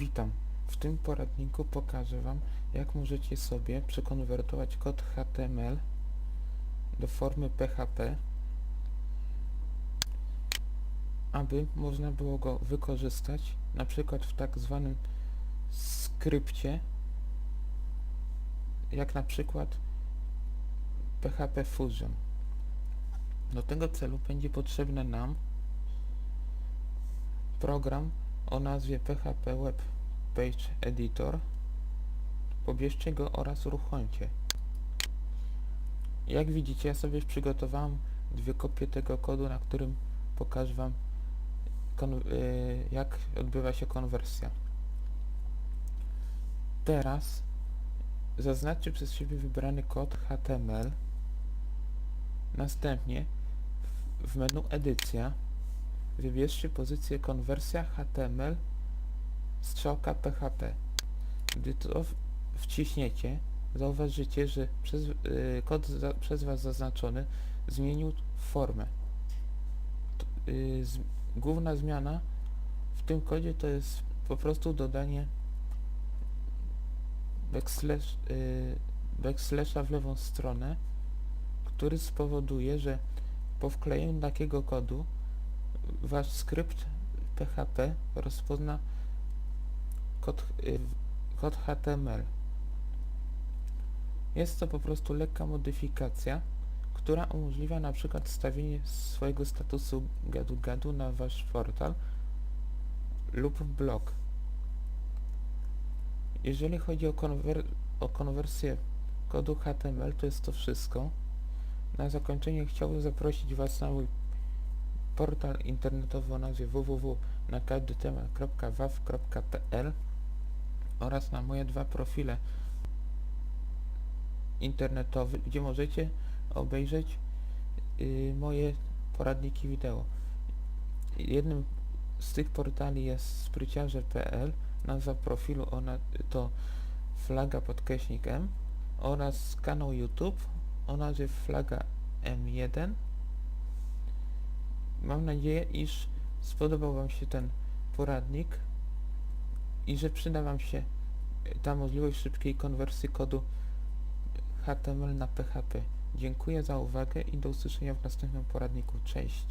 Witam. W tym poradniku pokażę Wam, jak możecie sobie przekonwertować kod HTML do formy PHP, aby można było go wykorzystać na przykład w tak zwanym skrypcie, jak na przykład PHP Fusion. Do tego celu będzie potrzebny nam program o nazwie PHP Web Page Editor. Pobierzcie go oraz uruchomcie. Jak widzicie, ja sobie przygotowałem dwie kopie tego kodu, na którym pokażę Wam y, jak odbywa się konwersja. Teraz zaznaczcie przez siebie wybrany kod HTML. Następnie w menu edycja wybierzcie pozycję konwersja HTML strzałka PHP. Gdy to wciśniecie, zauważycie, że przez, y, kod za, przez Was zaznaczony zmienił formę. T- y, z, główna zmiana w tym kodzie to jest po prostu dodanie backslash, y, backslasha w lewą stronę, który spowoduje, że po wklejeniu takiego kodu wasz skrypt PHP rozpozna kod, y, kod HTML. Jest to po prostu lekka modyfikacja, która umożliwia na przykład wstawienie swojego statusu gadu-gadu na wasz portal lub blog. Jeżeli chodzi o, konwer o konwersję kodu HTML, to jest to wszystko. Na zakończenie chciałbym zaprosić Was na mój portal internetowy o nazwie www.nakaddytemat.waw.pl oraz na moje dwa profile internetowe, gdzie możecie obejrzeć y, moje poradniki wideo. Jednym z tych portali jest spryciarze.pl, nazwa profilu ona, to flaga podkreśnik M oraz kanał YouTube o nazwie flaga M1 Mam nadzieję, iż spodobał Wam się ten poradnik i że przyda Wam się ta możliwość szybkiej konwersji kodu HTML na PHP. Dziękuję za uwagę i do usłyszenia w następnym poradniku. Cześć!